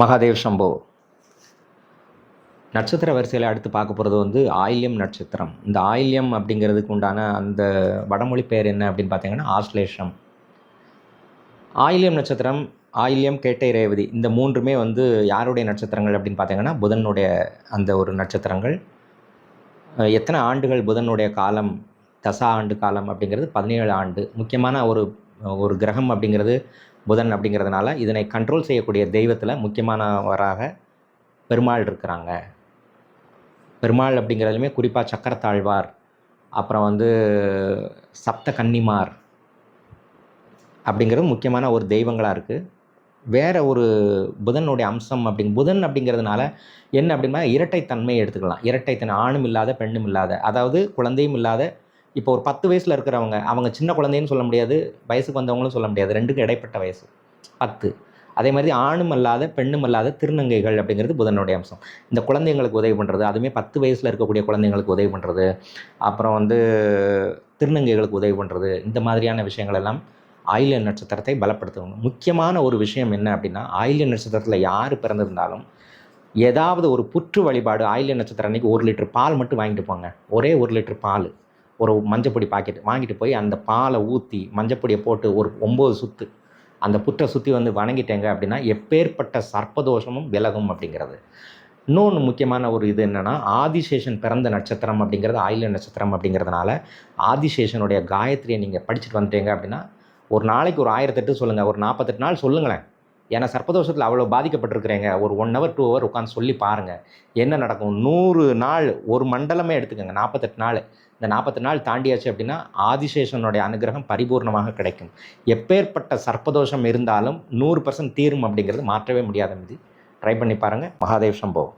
மகாதேவ் சம்போ. நட்சத்திர வரிசையில் அடுத்து பார்க்க போகிறது வந்து ஆயில்யம் நட்சத்திரம். இந்த ஆயில்யம் அப்படிங்கிறதுக்கு உண்டான அந்த வடமொழி பேர் என்ன அப்படின்னு பார்த்தீங்கன்னா ஆஸ்லேஷம். ஆயில்யம் நட்சத்திரம் ஆயில்யம் கேட்டை ரேவதி இந்த மூன்றுமே வந்து யாருடைய நட்சத்திரங்கள் அப்படின்னு பார்த்தீங்கன்னா புதனுடைய அந்த ஒரு நட்சத்திரங்கள். எத்தனை ஆண்டுகள் புதனுடைய காலம் தசா ஆண்டு காலம் அப்படிங்கிறது பதினேழு ஆண்டு. முக்கியமான ஒரு ஒரு கிரகம் அப்படிங்கிறது புதன் அப்படிங்கிறதுனால இதனை கண்ட்ரோல் செய்யக்கூடிய தெய்வத்தில் முக்கியமானவராக பெருமாள் இருக்கிறாங்க. பெருமாள் அப்படிங்கிறதுலையுமே குறிப்பாக சக்கரத்தாழ்வார் அப்புறம் வந்து சப்த கன்னிமார் அப்படிங்கிறது முக்கியமான ஒரு தெய்வங்களாக இருக்குது வேறு ஒரு புதனுடைய அம்சம் அப்படிங்க புதன் அப்படிங்கிறதுனால என்ன அப்படின்னா இரட்டைத்தன்மையை எடுத்துக்கலாம். இரட்டைத்தன்மை ஆணும் இல்லாத பெண்ணும் இல்லாத அதாவது குழந்தையும் இல்லாத இப்போ ஒரு பத்து வயசில் இருக்கிறவங்க அவங்க சின்ன குழந்தைன்னு சொல்ல முடியாது வயசுக்கு வந்தவங்களும் சொல்ல முடியாது. ரெண்டுக்கும் இடைப்பட்ட வயசு. பத்து. அதே மாதிரி ஆணும் அல்லாத பெண்ணும் அல்லாத திருநங்கைகள் அப்படிங்கிறது புதனுடைய அம்சம். இந்த குழந்தைங்களுக்கு உதவி பண்ணுறது அதுவுமே பத்து வயசில் இருக்கக்கூடிய குழந்தைங்களுக்கு உதவி பண்ணுறது அப்புறம் வந்து திருநங்கைகளுக்கு உதவி பண்ணுறது இந்த மாதிரியான விஷயங்கள் எல்லாம் ஆயில்ய நட்சத்திரத்தை பலப்படுத்தணும். முக்கியமான ஒரு விஷயம் என்ன அப்படின்னா ஆயில்ய நட்சத்திரத்தில் யார் பிறந்திருந்தாலும் ஏதாவது ஒரு புற்று வழிபாடு ஆயில்ய நட்சத்திரம் அன்னைக்கு ஒரு லிட்டர் பால் மட்டும் வாங்கிட்டு போங்க. ஒரே ஒரு லிட்டர் பால். ஒரு மஞ்சப்பொடி பாக்கெட் வாங்கிட்டு போய் அந்த பாலை ஊற்றி மஞ்சப்பொடியை போட்டு ஒரு ஒம்பது சுத்து அந்த புற்றை சுற்றி வந்து வணங்கிட்டேங்க அப்படின்னா எப்பேற்பட்ட சர்ப்பதோஷமும் விலகும் அப்படிங்கிறது. இன்னொன்று முக்கியமான ஒரு இது என்னென்னா ஆதிசேஷன் பிறந்த நட்சத்திரம் அப்படிங்கிறது ஆயுள நட்சத்திரம் அப்படிங்கிறதுனால ஆதிசேஷனுடைய காயத்ரியை நீங்கள் படிச்சுட்டு வந்துட்டீங்க அப்படின்னா ஒரு நாளைக்கு ஒரு ஆயிரத்தெட்டு சொல்லுங்கள் ஒரு நாற்பத்தெட்டு நாள் சொல்லுங்களேன். ஏன்னா சர்ப்பதோஷத்தில் அவ்வளோ பாதிக்கப்பட்டிருக்கிறேங்க. ஒரு ஒன் ஹவர் டூ ஹவர் உட்காந்து சொல்லி பாருங்கள் என்ன நடக்கும்? நூறு நாள் ஒரு மண்டலமே எடுத்துக்கோங்க நாற்பத்தெட்டு நாள். இந்த நாற்பத்தெட்டு நாள் தாண்டியாச்சு அப்படின்னா ஆதிசேஷனுடைய அனுகிரகம் பரிபூர்ணமாக கிடைக்கும். எப்பேற்பட்ட சர்ப்பதோஷம் இருந்தாலும் நூறு பர்சன்ட் தீரும் அப்படிங்கிறது மாற்றவே முடியாத மீது ட்ரை பண்ணி பாருங்கள் மகாதேவ் சம்பவம்.